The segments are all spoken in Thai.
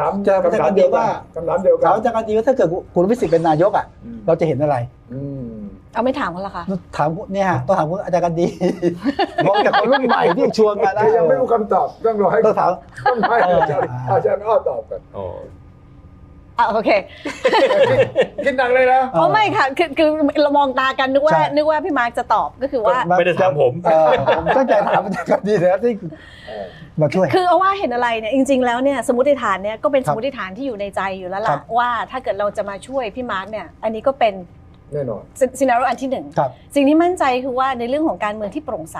ถามจะคำถามเดียวกันคำถามเดียวกัถานมอาจารย์กันดีว่าถ้าเกิดคุณวิสิทธิ์เป็นนายกอะอืมเราจะเห็นอะไรอืมเอาไม่ถามกันละค่ะถามเนี่ยฮะต้องถามคุณอาจารย์กันดีมองจากคนรุ่นใหม่ที่ชวนมานะยังไม่รู้คำตอบต้องรอให้ต้องถามต้องให้อาจารย์เอออาจารย์อ้อตอบกัน อ๋ออะโอเค คิดหนักเลยนะเออเพราะไม่ค่ะคือคือเรามองตากันนึกว่าใช่ นึกว่าพี่มาร์คจะตอบก็คือว่า ไม่ได้ถามผม เออผมตั้งใจถามอาจารย์กันดีนะที่มาช่วย คือเอาว่าเห็นอะไรเนี่ยจริง ๆ แล้วเนี่ยสมมติฐานเนี่ยก็เป็นคสรับมมติฐานที่อยู่ในใจอยู่แล้วครัล่ะบ ว่าถ้าเกิดเราจะมาช่วยพี่มาร์คเนี่ยอันนี้ก็เป็นแน่นอนซีนารีโออันที่หนึ่งครับ สิ่งที่มั่นใจคือว่าในเรื่องของการเมืองที่โปร่งใส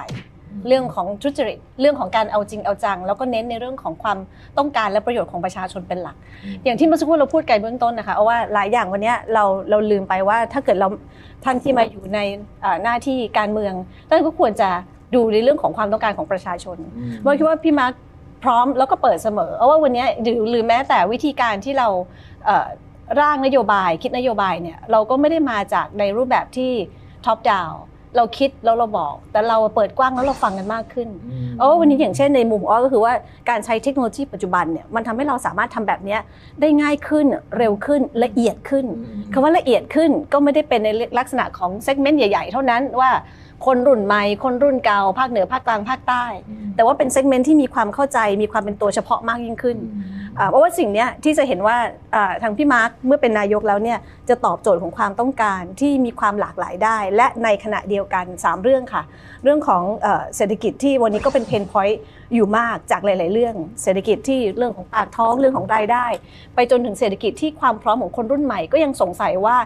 เรื่องของทุจริตเรื่องของการเอาจริงเอาจัง แล้วก็เน้นในเรื่องของความต้องการและประโยชน์ของประชาชนเป็นหลัก อย่างที่เมื่อสักครู่เราพูดกันเบื้องต้นนะคะเอาว่าหลายอย่างวันเนี้ยเราเราลืมไปว่าถ้าเกิดเราท่านที่มาอยู่ในเอ่อหน้าที่การเมืองท่านก็ควรจะดูในเรื่องของความต้องการของประชาชนเมื่อคิดว่าพี่มาร์คพร้อมแล้วก็เปิดเสมอเอาว่าวันเนี้ยหรือหรือแม้แต่วิธีการที่เราเอ่อร่างนโยบายคิดนโยบายเนี่ยเราก็ไม่ได้มาจากในรูปแบบที่ท็อปดาว เราคิดแล้วเราบอก แต่เราเปิดกว้างแล้วเราฟังกันมากขึ้นเอาว่าวันนี้อย่างเช่นในมุมอ้อก็คือว่าการใช้เทคโนโลยีปัจจุบันเนี่ยมันทำให้เราสามารถทำแบบเนี้ยได้ง่ายขึ้นเร็วขึ้นละเอียดขึ้นคำว่าละเอียดขึ้นก็ไม่ได้เป็นในลักษณะของเซกเมนต์ใหญ่ ๆ เท่านั้นว่า คนรุ่นใหม่ คนรุ่นเก่า ภาคเหนือภาคกลางภาคใต้ แต่ว่าเป็นเซกเมนต์ที่มีความเข้าใจมีความเป็นตัวเฉพาะมากยิ่งขึ้นอ่าเพราะว่าสิ่งเนี้ยที่จะเห็นว่าอ่าทางพี่มาร์คเมื่อเป็นนายกแล้วเนี่ยจะตอบโจทย์ของความต้องการที่มีความหลากหลายได้ และในขณะเดียวกัน 3 เรื่องค่ะ เรื่องของเอ่อเศรษฐกิจที่วันนี้ก็เป็นเพนพอยต์ อยู่มากจากหลาย ๆ เรื่อง เศรษฐกิจที่เรื่องของปากท้องเรื่องของรายได้ ไปจนถึงเศรษฐกิจที่ความพร้อมของคนรุ่นใหม่ก็ยังสงสัยว่า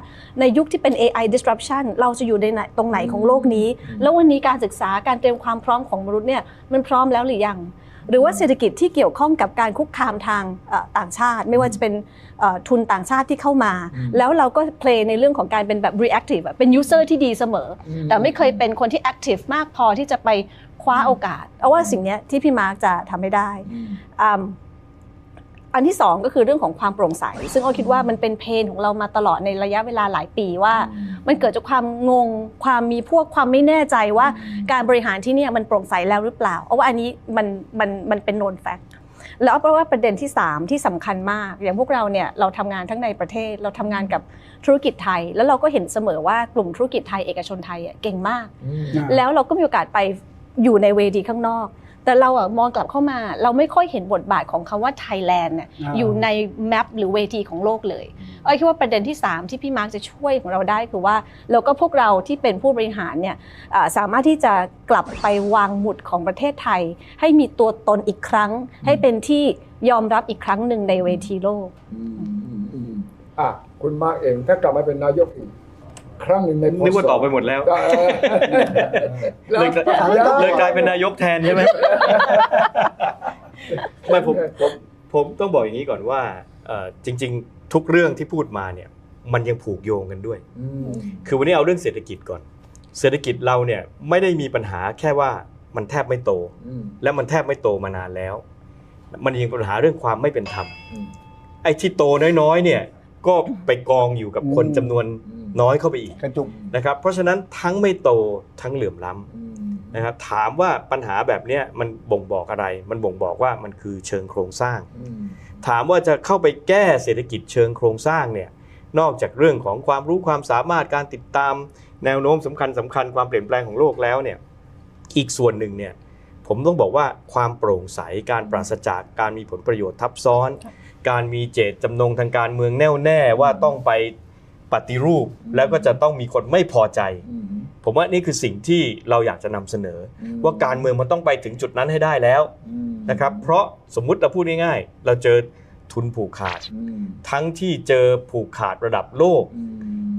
ในยุคที่เป็น AI disruption เราจะอยู่ในไหนตรงไหนของโลกนี้ แล้ววันนี้การศึกษาการเตรียมความพร้อมของมนุษย์เนี่ยมันพร้อมแล้วหรือยัง หรือว่าเศรษฐกิจที่เกี่ยวข้องกับการคุกคามทางเอ่อต่างชาติ ไม่ว่าจะเป็นเอ่อทุนต่างชาติที่เข้ามา แล้วเราก็เพลย์ในเรื่องของการเป็นแบบ reactive อะเป็น user ที่ดีเสมอ แต่ไม่เคยเป็นคนที่ active มากพอที่จะไปคว้าโอกาสเอาว่าสิ่งเนี้ยที่พี่มาร์กจะทำให้ได้ อืมอันที่สองก็คือเรื่องของความโปร่งใส ซึ่งอ้อคิดว่ามันเป็นเพนของเรามาตลอดในระยะเวลาหลายปีว่า มันเกิดจากความงงความมีพวกความไม่แน่ใจว่าการบริหารที่เนี่ยมันโปร่งใสแล้วหรือเปล่าเอาว่าอันนี้มันมันมันเป็น known fact แล้วเอาเพราะว่าประเด็นที่ 3 ที่สำคัญมาก อย่างพวกเราเนี่ยเราทำงานทั้งในประเทศ เราทำงานกับธุรกิจไทย แล้วเราก็เห็นเสมอว่ากลุ่มธุรกิจไทยเอกชนไทยอะเก่งมาก แล้วเราก็มีโอกาสไปอยู่ในเวทีข้างนอก แต่เราอะมองกลับเข้ามาเราไม่ค่อยเห็นบทบาทของคำว่าไทยแลนด์เนี่ยอ่าอยู่ในแมปหรือเวทีของโลกเลยเอ้ยคิดว่าประเด็นที่ 3 ที่พี่มาร์กจะช่วยของเราได้คือว่าแล้วก็พวกเราที่เป็นผู้บริหารเนี่ยอ่าสามารถที่จะกลับไปวางหมุดของประเทศไทย ให้มีตัวตนอีกครั้ง ให้เป็นที่ยอมรับอีกครั้งหนึ่งในเวทีโลกอะคุณมาร์กเองถ้ากลับมาเป็นนายกอีก ครั้งหนึ่งในนึกว่าตอบไปหมดแล้วเออแล้วเลยกลายเลยกลายเป็นนายกแทนใช่ไหมไม่ผมผมผมต้องบอกอย่างนี้ก่อนว่าเอ่อจริง ๆ ทุกเรื่องที่พูดมาเนี่ย มันยังผูกโยงกันด้วยอืมคือวันนี้เอาเรื่องเศรษฐกิจก่อน เศรษฐกิจเราเนี่ยไม่ได้มีปัญหาแค่ว่ามันแทบไม่โตอืมและมันแทบไม่โตมานานแล้ว มันยังเป็นปัญหาเรื่องความไม่เป็นธรรมอืมไอ้ที่โตน้อยๆ เนี่ย ก็ไปกองอยู่กับคนอืมจำนวน น้อยเข้าไปอีกกระจุกนะครับเพราะฉะนั้นทั้งไม่โตทั้งเหลื่อมล้ำอืมนะครับถามว่าปัญหาแบบเนี้ยมันบ่งบอกอะไร มันบ่งบอกว่ามันคือเชิงโครงสร้างอืมถามว่าจะเข้าไปแก้เศรษฐกิจเชิงโครงสร้างเนี่ยนอกจากเรื่องของความรู้ความสามารถการติดตามแนวโน้มสำคัญสำคัญความเปลี่ยนแปลงของโลกแล้วเนี่ยอีกส่วนหนึ่งเนี่ยผมต้องบอกว่าความโปร่งใสการปราศจากการมีผลประโยชน์ทับซ้อน การมีเจตจำนงทางการเมืองแน่วแน่ว่าต้องไป ปฏิรูปแล้วก็จะต้องมีคนไม่พอใจอืมผมว่านี่คือสิ่งที่เราอยากจะนำเสนอ ว่าการเมืองมันต้องไปถึงจุดนั้นให้ได้แล้วอืมนะครับ เพราะสมมุติเราพูดง่ายๆ เราเจอทุนผูกขาดอืมทั้งที่เจอผูกขาดระดับโลกอืม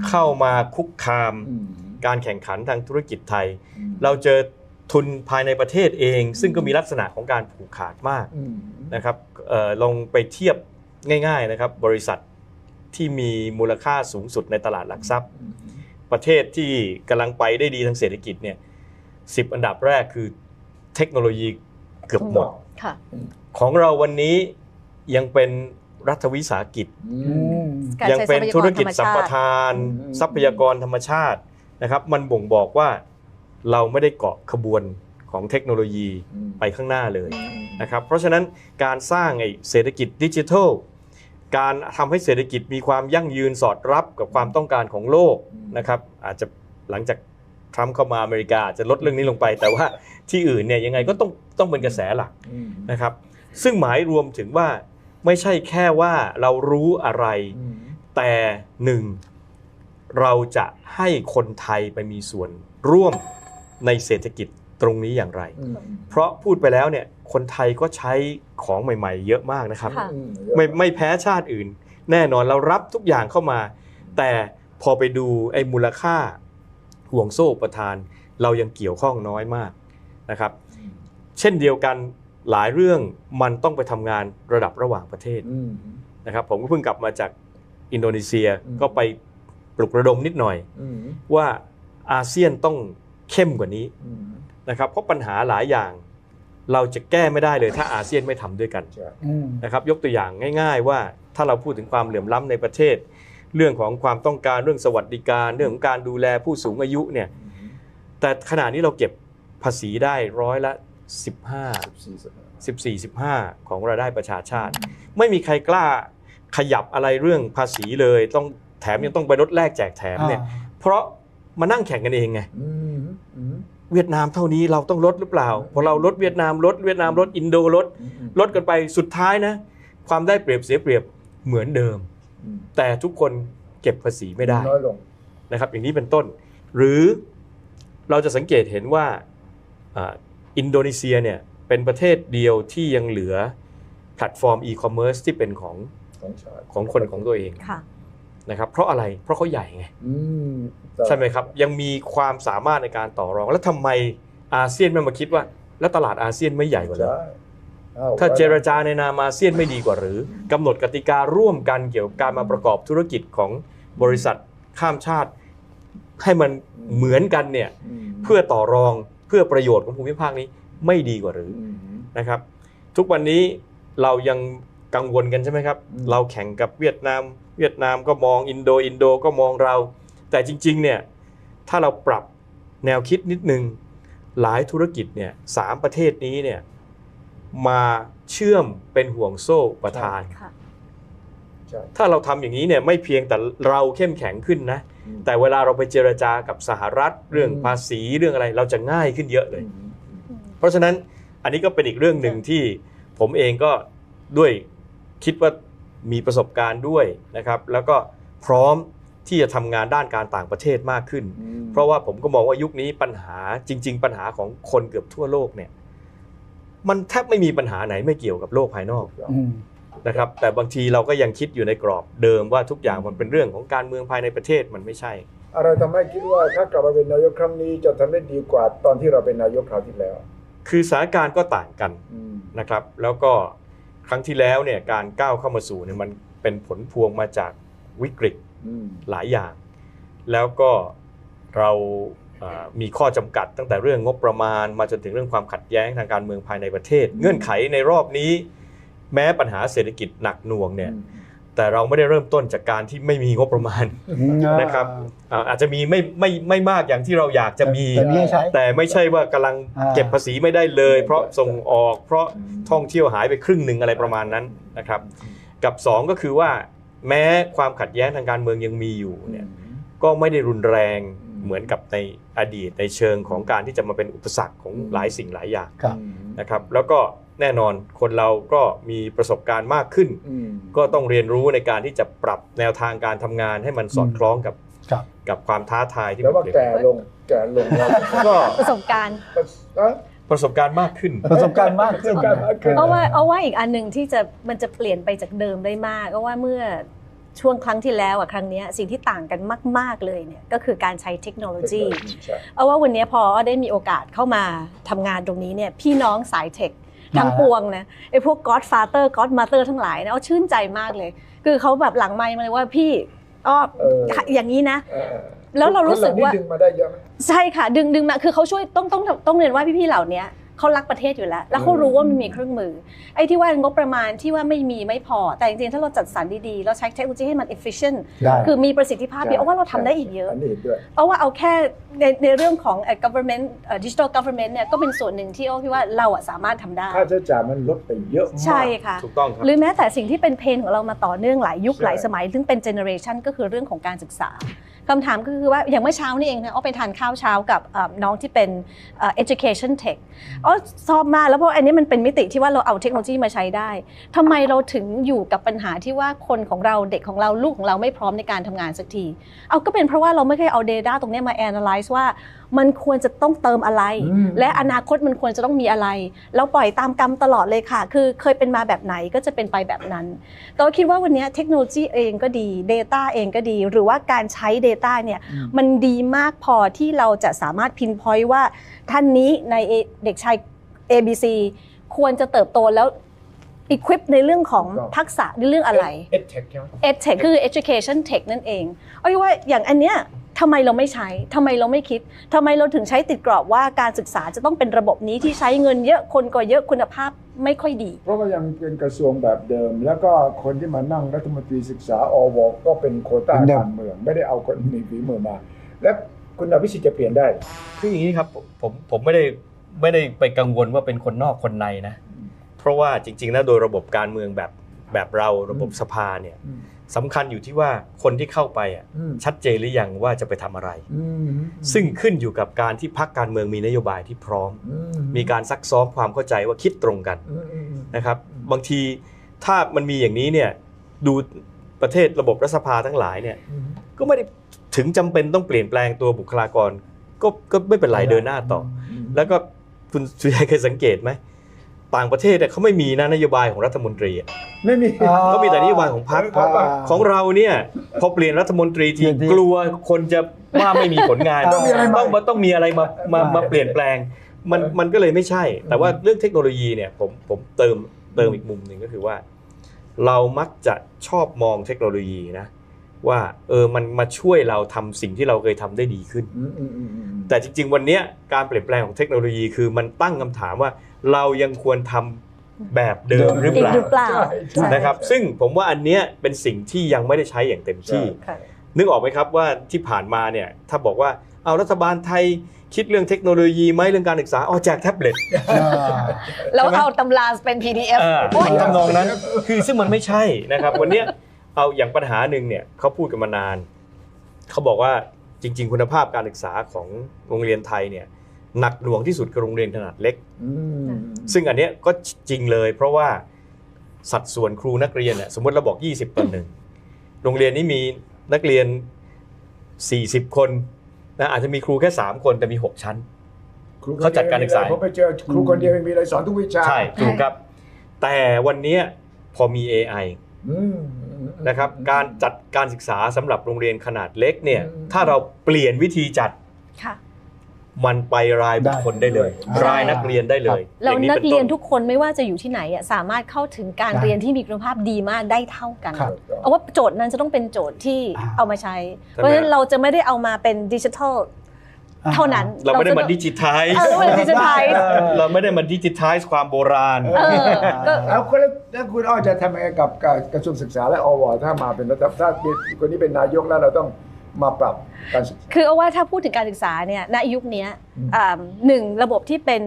เข้ามาคุกคามอืมการแข่งขันทางธุรกิจไทยอืมเราเจอทุนภายในประเทศเอง ซึ่งก็มีลักษณะของการผูกขาดมากอืมนะครับเอ่อลองไปเทียบง่าย ๆนะครับ บริษัท ที่มีมูลค่าสูงสุดในตลาดหลักทรัพย์ ประเทศที่กำลังไปได้ดีทางเศรษฐกิจเนี่ยสิบอันดับแรกคือเทคโนโลยีเกือบหมดค่ะของเราวันนี้ยังเป็นรัฐวิสาหกิจอือืมมการยังใช้เป็นธุรกิจทสัพมยากปรธรรมชาติทานอืมทรัพยากรธรรมชาตินะครับ มันบ่งบอกว่าเราไม่ได้เกาะขบวนของเทคโนโลยีไปข้างหน้าเลยนะครับ เพราะฉะนั้นการสร้างไอ้เศรษฐกิจดิจิทัล การทำให้เศรษฐกิจมีความยั่งยืนสอดรับกับความต้องการของโลกนะครับ อาจจะหลังจากทรัมป์เข้ามาอเมริกาอาจจะลดเรื่องนี้ลงไป แต่ว่าที่อื่นเนี่ยยังไงก็ต้องต้องเป็นกระแสหลักอืมนะครับ ซึ่งหมายรวมถึงว่าไม่ใช่แค่ว่าเรารู้อะไรอืมแต่หนึ่งเราจะให้คนไทยไปมีส่วนร่วมในเศรษฐกิจ ตรงนี้อย่างไรอืมเพราะพูดไปแล้วเนี่ยคนไทยก็ใช้ของใหม่ ๆ เยอะมากนะครับค่ะอืไม่ไม่แพ้ชาติอื่น แน่นอนเรารับทุกอย่างเข้ามา แต่พอไปดูไอ้มูลค่าห่วงโซ่ประทาน เรายังเกี่ยวข้องน้อยมากนะครับ เช่นเดียวกันหลายเรื่องมันต้องไปทำงานระดับระหว่างประเทศอืมนะครับ ผมก็เพิ่งกลับมาจากอินโดนีเซียอืมก็ไปปลุกระดมนิดหน่อยอืมว่าอาเซียนต้องเข้มกว่านี้อืม นะครับเพราะปัญหาหลายอย่าง เราจะแก้ไม่ได้เลยถ้าอาเซียนไม่ทำด้วยกันใช่อืมนะครับยกตัวอย่างง่าย ๆ ว่าถ้าเราพูดถึงความเหลื่อมล้ำในประเทศ เรื่องของความต้องการเรื่องสวัสดิการเรื่องของการดูแลผู้สูงอายุเนี่ยแต่ขณะนี้เราเก็บภาษีได้ร้อยละ 15สี่สิบห้า14 15 ของรายได้ประชาชาติ ไม่มีใครกล้าขยับอะไรเรื่องภาษีเลยต้องแถมยังต้องไปลดแลกแจกแถมเนี่ยเพราะมานั่งแข่งกันเองไงอืมอืม เวียดนามเท่านี้เราต้องลดหรือเปล่าพอเราลดเวียดนามลดเวียดนามลดอินโดลดอืมลดกันไปสุดท้ายนะ ความได้เปรียบเสียเปรียบเหมือนเดิมอืมแต่ทุกคนเก็บภาษีไม่ได้น้อยลงนะครับ อย่างนี้เป็นต้น หรือเราจะสังเกตเห็นว่าอ่าอินโดนีเซียเนี่ยเป็นประเทศเดียวที่ยังเหลือแพลตฟอร์มอีคอมเมิร์ซที่เป็นของของชาติของคนของตัวเองค่ะ นะครับเพราะอะไรเพราะเขาใหญ่ไงอืมใช่ไหมครับยังมีความสามารถในการต่อรอง แล้วทำไมอาเซียนไม่มาคิดว่า แล้วตลาดอาเซียนไม่ใหญ่กว่าเหรอใช่อ้วถ้าเจรจาในนามอาเซียนไม่ดีกว่าหรือกำหนดกติการ่วมกันเกี่ยวกับการมาประกอบธุรกิจของบริษัทข้ามชาติ ให้มันเหมือนกันเนี่ยอืมเพื่อต่อรองเพื่อประโยชน์ของภูมิภาคนี้ไม่ดีกว่าหรืออืมนะครับ ทุกวันนี้เรายังกังวลกันใช่ไหมครับอืมเราแข่งกับเวียดนาม เวียดนามก็มองอินโดอินโดก็มองเรา แต่จริงๆเนี่ยถ้าเราปรับแนวคิดนิดนึงหลายธุรกิจเนี่ยสามประเทศนี้เนี่ยมาเชื่อมเป็นห่วงโซ่ประทานค่ะใช่ถ้าเราทำอย่างนี้เนี่ยไม่เพียงแต่เราเข้มแข็งขึ้นนะอืมแต่เวลาเราไปเจรจากับสหรัฐเรื่องอืมภาษีเรื่องอะไรเราจะง่ายขึ้นเยอะเลยอืมเพราะฉะนั้นอันนี้ก็เป็นอีกเรื่องหนึ่งที่ผมเองก็ด้วยคิดว่า มีประสบการณ์ด้วยนะครับ แล้วก็พร้อมที่จะทำงานด้านการต่างประเทศมากขึ้นอืมเพราะว่าผมก็มองว่ายุคนี้ปัญหาจริง ๆ ปัญหาของคนเกือบทั่วโลกเนี่ยมันแทบไม่มีปัญหาไหนไม่เกี่ยวกับโลกภายนอกอืมนะครับ แต่บางทีเราก็ยังคิดอยู่ในกรอบเดิมว่าทุกอย่างมันเป็นเรื่องของการเมืองภายในประเทศมันไม่ใช่ อะไรทำให้คิดว่าถ้ากลับมาเป็นนายกครั้งนี้จะทำได้ดีกว่าตอนที่เราเป็นนายกคราวที่แล้ว คือสถานการณ์ก็ต่างกันอืมนะครับ แล้วก็ ครั้งที่แล้วเนี่ยการก้าวเข้ามาสู่เนี่ยมันเป็นผลพวงมาจากวิกฤตอืมหลายอย่าง แล้วก็เราเอ่อมีข้อจำกัดตั้งแต่เรื่องงบประมาณ มาจนถึงเรื่องความขัดแย้งทางการเมืองภายในประเทศ เงื่อนไขในรอบนี้ แม้ปัญหาเศรษฐกิจหนักหน่วงเนี่ย แต่เราไม่ได้เริ่มต้นจากการที่ไม่มีงบประมาณนะครับอ่าอาจจะมีไม่ไม่ไม่มากอย่างที่เราอยากจะมี แต่มีให้ใช้แต่ไม่ใช่ว่ากำลังอ่าเก็บภาษีไม่ได้เลย เพราะส่งออกเพราะท่องเที่ยวหายไปครึ่งหนึ่งอะไรประมาณนั้นนะครับ กับสองก็คือว่าแม้ความขัดแย้งทางการเมืองยังมีอยู่เนี่ยก็ไม่ได้รุนแรงเหมือนกับในอดีตในเชิงของการที่จะมาเป็นอุปสรรคของหลายสิ่งหลายอย่างครับนะครับ แล้วก็ แน่นอนคนเราก็มีประสบการณ์มากขึ้นอืมก็ต้องเรียนรู้ในการที่จะปรับแนวทางการทำงานให้มันสอดคล้องกับครับกับความท้าทายที่แล้วมันว่าเปลี่ยนแก่ลงแก่ลงเราก็ประสบการณ์เอ้ยประสบการณ์มากขึ้นประสบการณ์มากขึ้น ประสบการณ์มากขึ้นเอาว่าเอาว่าอีกอันหนึ่งที่จะมันจะเปลี่ยนไปจากเดิมได้มากก็ว่าเมื่อช่วงครั้งที่แล้วอะครั้งเนี้ยสิ่งที่ต่างกันมาก ๆเลยเนี่ยก็คือการใช้เทคโนโลยีใช่เอาว่าวันนี้พอได้มีโอกาสเข้ามาทำงานตรงนี้เนี่ยพี่น้องสายเทค ทั้งปวงนะไอ้พวก Godfather Godmother ทั้งหลายนะเอาชื่นใจมากเลย คือเขาแบบหลังไมค์มาเลยว่าพี่อ้อเอออย่างนี้นะเออแล้วเรารู้สึกว่าคนเหล่นี้ดึงมาได้เยอะไหมใช่ค่ะ ดึงดึงมาคือเขาช่วยต้องต้องต้องเรียนว่าพี่ๆเหล่านี้ เขารักประเทศอยู่แล้ว แล้วเขารู้ว่ามันมีเครื่องมือ ไอ้ที่ว่างบประมาณที่ว่าไม่มีไม่พอ แต่จริงๆ ถ้าเราจัดสรรดีๆ เราใช้เทคโนโลยีให้มัน efficient ได้คือมีประสิทธิภาพดีเอาว่าเราทำได้อีกเยอะอันนี้เห็นด้วยเพราะว่าเอาแค่ในในเรื่องของเอ่อ government เอ่อ digital government เนี่ยก็เป็นส่วนหนึ่งที่โอ้คิดว่าเราอะสามารถทำได้ ค่าใช้จ่ายมันลดไปเยอะมากใช่ค่ะถูกต้องครับหรือแม้แต่สิ่งที่เป็นเพนของเรามาต่อเนื่องหลายยุคใช่หลายสมัย ซึ่งเป็นเจเนอเรชันก็คือเรื่องของการศึกษา คำถามก็คือว่าอย่างเมื่อเช้านี่เองนะอ้อไปทานข้าวเช้ากับน้องที่เป็น education tech อ้อชอบมากแล้วเพราะอันนี้มันเป็นมิติที่ว่าเราเอาเทคโนโลยีมาใช้ได้ทำไมเราถึงอยู่กับปัญหาที่ว่าคนของเราเด็กของเราลูกของเราไม่พร้อมในการทำงานสักที เอาก็เป็นเพราะว่าเราไม่เคยเอา Data ตรงนี้มา analyze ว่ามันควรจะต้องเติมอะไรอืมและอนาคตมันควรจะต้องมีอะไรเราปล่อยตามกรรมตลอดเลยค่ะ คือเคยเป็นมาแบบไหนก็จะเป็นไปแบบนั้นแต่ว่าคิดว่าวันเนี้ยเทคโนโลยีเองก็ดี Data เองก็ดี หรือว่าการใช้ Data เนี่ยอืมมันดีมากพอที่เราจะสามารถพินพอยต์ว่าท่านนี้ใน A- เด็กชาย ABC ควรจะเติบโตแล้ว equip ในเรื่องของทักษะในเรื่องอะไรเอ็ดเทคใช่ไหม EdTech คือ Education Tech นั่นเองเอาว่าอย่างอันเนี้ย ทำไมเราไม่ใช้ทำไมเราไม่คิดทำไมเราถึงใช้ติดกรอบว่าการศึกษาจะต้องเป็นระบบนี้ที่ใช้เงินเยอะคนก็เยอะคุณภาพไม่ค่อยดี เพราะว่ายังเป็นกระทรวงแบบเดิม แล้วก็คนที่มานั่งรัฐมนตรีศึกษาอวก็เป็นโควต้าเหมือนเดิมการเมือง ไม่ได้เอาคนมีฝีมือมา และคุณอภิสิทธิ์จะเปลี่ยนได้คืออย่างนี้ครับผมผมผมไม่ได้ไม่ได้ไปกังวลว่าเป็นคนนอกคนในนะ เพราะว่าจริง ๆ แล้วโดยระบบการเมืองแบบแบบเราระบบสภาเนี่ยอืม สำคัญอยู่ที่ว่าคนที่เข้าไปอะอืมชัดเจนหรือยังว่าจะไปทำอะไรอืมซึ่งขึ้นอยู่กับการที่พรรคการเมืองมีนโยบายที่พร้อมอืมีการซักซ้อมความเข้าใจว่าคิดตรงกันอืมอืมอืมนะครับ บางทีถ้ามันมีอย่างนี้เนี่ยดูประเทศระบบรัฐสภาทั้งหลายเนี่ยอืมก็ไม่ได้ถึงจำเป็นต้องเปลี่ยนแปลงตัวบุคลากร ก็ก็ไม่เป็นไรเดินหน้าต่อมแล้วก็คุณสุชัยเคยสังเกตไหม ต่างประเทศเนี่ยเขาไม่มีนะนโยบายของรัฐมนตรีอะไม่มี เขามีแต่นโยบายของพรรคอ่า ของเราเนี่ยพอเปลี่ยนรัฐมนตรีทีเปลี่ยนทีกลัวคนจะว่าไม่มีผลงาน ต้องมีอะไรใหม่ต้องมาต้องมีอะไรมามามาเปลี่ยนแปลง มันเออมันก็เลยไม่ใช่ แต่ว่าเรื่องเทคโนโลยีเนี่ยผมผมเติมเติมอีกมุมหนึ่งก็คือว่า เรามักจะชอบมองเทคโนโลยีนะ ว่าเออมันมาช่วยเราทำสิ่งที่เราเคยทำได้ดีขึ้นอืมอืมอืมอืมแต่จริง ๆ วันเนี้ยการเปลี่ยนแปลงของเทคโนโลยีคือมันตั้งคำถามว่าเรายังควรทำแบบเดิมหรืออีเปกล่าหรือเปล่าใช่ใช่นะครับซึ่งผมว่าอันเนี้ยเป็นสิ่งที่ยังไม่ได้ใช้อย่างเต็มที่ค่ะนึกออกไหมครับว่าที่ผ่านมาเนี่ยถ้าบอกว่าเอารัฐบาลไทยคิดเรื่องเทคโนโลยีไหมเรื่องการศึกษาเอาแจกแท็บเล็ตอ่าเราเอาตำราเป็น PDF อ่าโอ้ยทำนองนั้นคือซึ่งมันไม่ใช่นะครับวันเนี้ย เอาอย่างปัญหาหนึ่งเนี่ยเขาพูดกันมานาน เขาบอกว่าจริง ๆ คุณภาพการศึกษาของโรงเรียนไทยเนี่ยหนักหน่วงที่สุดคือโรงเรียนขนาดเล็กอืมซึ่งอันเนี้ยก็จริงเลย เพราะว่าสัดส่วนครูนักเรียนเนี่ยสมมติเราบอก 20ต่อหนึ่งโรงเรียนนี้มีนักเรียน 40 คนนะอาจจะมีครูแค่ 3 คนแต่มี 6 ชั้นครูเขาจัดการศึกษาผมไปเจอครูคนเดียวไม่มีอะไรสอนทุกวิชา ใช่ถูกครับ แต่วันเนี้ยพอมี AI อืม นะครับการจัดการศึกษาสำหรับโรงเรียนขนาดเล็กเนี่ยอืมถ้าเราเปลี่ยนวิธีจัดค่ะมันไปรายบุคคลได้เลยได้รายนักเรียนได้เลยเราอย่างนักป็เรียนต้ทุกคนไม่ว่าจะอยู่ที่ไหนอะสามารถเข้าถึงการได้เรียนที่มีคุณภาพดีมากได้เท่ากันครับเอาว่าโจทย์นั้นจะต้องเป็นโจทย์ที่อ่าเอามาใช้ เพราะฉะนั้นเราจะไม่ได้เอามาเป็นดิจิทัล เท่านั้นเราไม่ได้มาจะดิจิทัลเออไม่ได้ดิจิทัลเออเราไม่ได้มาดิจิทัลความโบราณเออก็แล้วคุณแล้วคุณอ้อจะทำยังไงกับการกระทรวงศึกษาและอวถ้ามาเป็นรัฐถ้าคนนี้เป็นนายกแล้วเราต้องมาปรับการศึกษาคือเอาว่าถ้าพูดถึงการศึกษาเนี่ยณยุคเนี้ยอืมอ่าหนึ่งระบบที่เป็น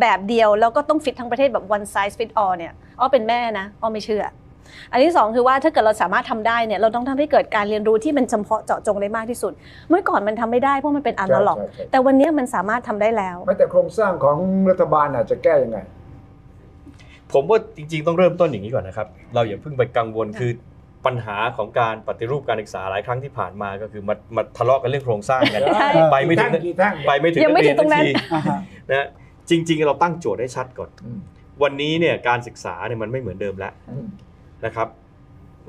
แบบเดียวแล้วก็ต้องฟิตทั้งประเทศแบบ one size fit all เนี่ยอ้อเป็นแม่นะอ้อไม่เชื่อ อันที่สองคือว่าถ้าเกิดเราสามารถทำได้เนี่ยเราต้องทำให้เกิดการเรียนรู้ที่มันเฉพาะเจาะจงได้มากที่สุด เมื่อก่อนมันทำไม่ได้เพราะมันเป็นอนาล็อกใช่ใช่ใช่แต่วันนี้มันสามารถทำได้แล้วไม่แต่โครงสร้างของรัฐบาลอาจจะแก้ยังไง ผมว่าจริง ๆ ต้องเริ่มต้นอย่างนี้ก่อนนะครับ เราอย่าเพิ่งไปกังวลคือปัญหาของการปฏิรูปการศึกษาหลายครั้งที่ผ่านมาก็คือมามาทะเลาะกันเรื่องโครงสร้างกันใช่ไปไม่ถึงกี่ทั้งไปไม่ถึงยังไม่ถึงตรงนั้นกเยสักทีอ่าฮะนะจริง ๆ เราตั้งโจทย์ให้ชัดก่อนอืมวันนี้เนี่ยการศึกษาเนี่ยมันไม่เหมือนเดิมแล้วอืม นะครับ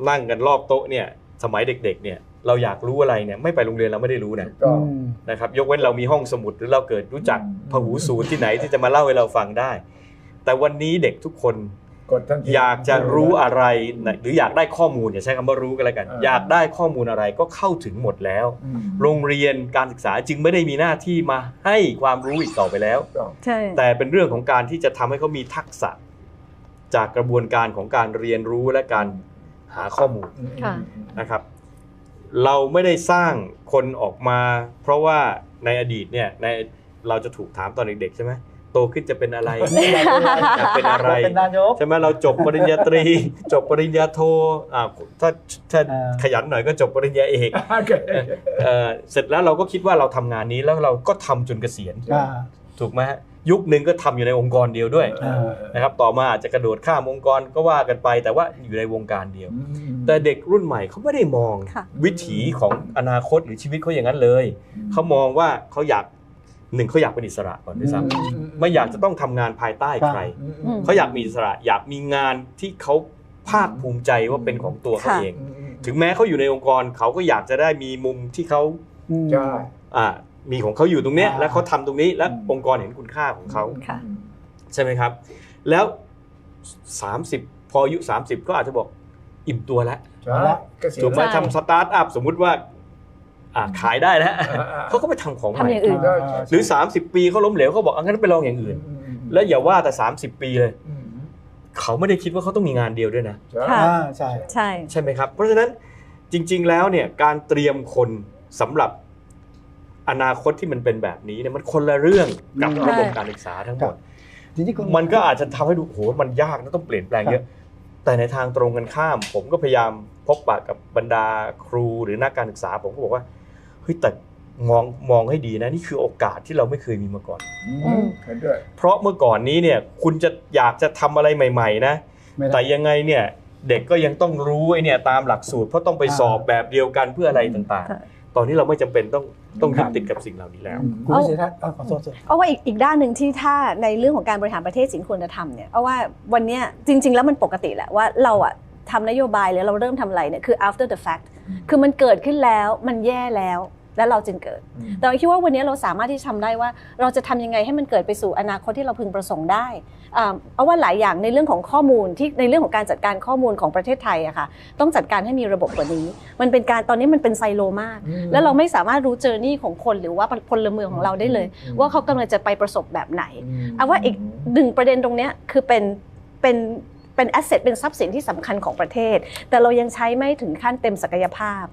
นั่งกันรอบโต๊ะเนี่ยสมัยเด็กๆเนี่ยเราอยากรู้อะไรเนี่ยไม่ไปโรงเรียนเราไม่ได้รู้นะก็อืมนะครับยกเว้นเรามีห้องสมุดหรือเราเกิดรู้จักอืมพหูสูตรที่ไหนที่จะมาเล่าให้เราฟังได้ แต่วันนี้เด็กทุกคนกดทันทีอยากจะรู้อะไรนะหรืออยากได้ข้อมูลอย่าใช้คำว่ารู้กันแล้วกันเอออยากได้ข้อมูลอะไรก็เข้าถึงหมดแล้วอืมโรงเรียนการศึกษาจึงไม่ได้มีหน้าที่มาให้ความรู้อีกต่อไปแล้วต้องใช่แต่เป็นเรื่องของการที่จะทำให้เขามีทักษะ จากกระบวนการของการเรียนรู้และการหาข้อมูลอืมค่ะนะครับ เราไม่ได้สร้างคนออกมา เพราะว่าในอดีตเนี่ยในเราจะถูกถามตอนเด็กๆใช่ไหม โตขึ้นจะเป็นอะไรอยากเป็นอะไรเป็นนายกใช่ไหมเราจบปริญญาตรี จบปริญญาโทอ่าถ้าถ้าเออขยันหน่อยก็จบปริญญาเอกโอเคเอ่อเสร็จแล้วเราก็คิดว่าเราทำงานนี้แล้วเราก็ทำจนเกษียณอ่าถูกไหมฮะยุคหนึ่งก็ทำอยู่ในองค์กรเดียวด้วยเออนะครับต่อมาอาจจะกระโดดข้ามองค์กรก็ว่ากันไป แต่ว่าอยู่ในวงการเดียวอืมแต่เด็กรุ่นใหม่เขาไม่ได้มองค่ะวิถีของอนาคตหรือชีวิตเขาอย่างนั้นเลยเขามองว่าเขาอยาก หนึ่งเขาอยากเป็นอิสระก่อนด้วยซ้อืมำไม่อยากจะต้องทำงานภายใต้ใครอืมอืมเขาอยากมีอิสระอยากมีงานที่เขาภาคภูมิใจว่าเป็นของตัวเขาค่ะเองอืมถึงแม้เขาอยู่ในองค์กรเขาก็อยากจะได้มีมุมที่เขาอืมใช่อ่ามีของเขาอยู่ตรงเนี้ยอ่าแล้วเขาทำตรงนี้และอืมองค์กรเห็นคุณค่าของเขาค่ะใช่ไหมครับ แล้ว 30 พออายุ 30 ก็อาจจะบอกอิ่มตัวแล้วใช่เกษียณถูกไหมใช่ทำสตาร์ทอัพสมมุติว่าอ่า ขายได้แล้วอ่าๆเขาก็ไปทำของใหทำอม่ย่างอื่นได้หรือ 30 ปีเขาล้มเหลวเขาบอกอังั้นไปลองอย่างอื่นอืมอืมแล้วอย่าว่าแต่ 30 ปีเลยอืมเขาไม่ได้คิดว่าเขาต้องมีงานเดียวด้วยนะใช่ค่ะอ่าใช่ใช่ใช่ไหมครับ เพราะฉะนั้นจริง ๆ แล้วเนี่ยการเตรียมคนสำหรับอนาคตที่มันเป็นแบบนี้เนี่ยมันคนละเรื่องกับใช่ระบบการศึกษาทั้งหมดทีนี้คุณมันก็อาจจะทำให้ดูโหมันยากนะต้องเปลี่ยนแปลงเยอะแต่ในทางตรงกันข้าม ผมก็พยายามพบปะกับบรรดาครูหรือนักการศึกษา ผมก็บอกว่า เฮ้ยแต่มองมองให้ดีนะนี่คือโอกาสที่เราไม่เคยมีมาก่อนอืมเห็นด้วย เพราะเมื่อก่อนนี้เนี่ยคุณจะอยากจะทำอะไรใหม่ ๆ นะ ไม่ได้ แต่ยังไงเนี่ยเด็กก็ยังต้องรู้ไอ้เนี่ยตามหลักสูตรเพราะต้องไปอ่าสอบแบบเดียวกันเพื่ออะไรต่างค่ะ ๆ ตอนนี้เราไม่จำเป็นต้องต้องครัยึดบติดกับสิ่งเหล่านี้แล้ว คุณวิเศษทัศน์เอาขอโทษด้วยเอาว่าอีกอีกด้านหนึ่งที่ถ้าในเรื่องของการบริหารประเทศสิ่งควรจะทำเนี่ยเอาว่าวันเนี้ยจริง ๆ แล้วมันปกติแหละว่าเราอะ ทำนโยบายหรือเราเริ่มทำอะไรเนี่ยคือ after the fact คือมันเกิดขึ้นแล้วมันแย่แล้วแล้วเราจึงเกิด แต่เราคิดว่าวันนี้เราสามารถที่จะทำได้ว่า เราจะทำยังไงให้มันเกิดไปสู่อนาคตที่เราพึงประสงค์ได้อ่าเอาว่าหลายอย่างในเรื่องของข้อมูลที่ในเรื่องของการจัดการข้อมูลของประเทศไทยอะค่ะต้องจัดการให้มีระบบกว่านี้ มันเป็นการตอนนี้มันเป็นไซโลมากอืมแล้วเราไม่สามารถรู้เจอร์นี่ของคนหรือว่าพลเมืองของเราได้เลย ว่าเขากำลังจะไปประสบแบบไหนเอาว่าอีกหนึ่งประเด็นตรงเนี้ยคือเป็นเป็น เป็นแอสเซทเป็นทรัพย์สินที่สำคัญของประเทศ แต่เรายังใช้ไม่ถึงขั้นเต็มศักยภาพ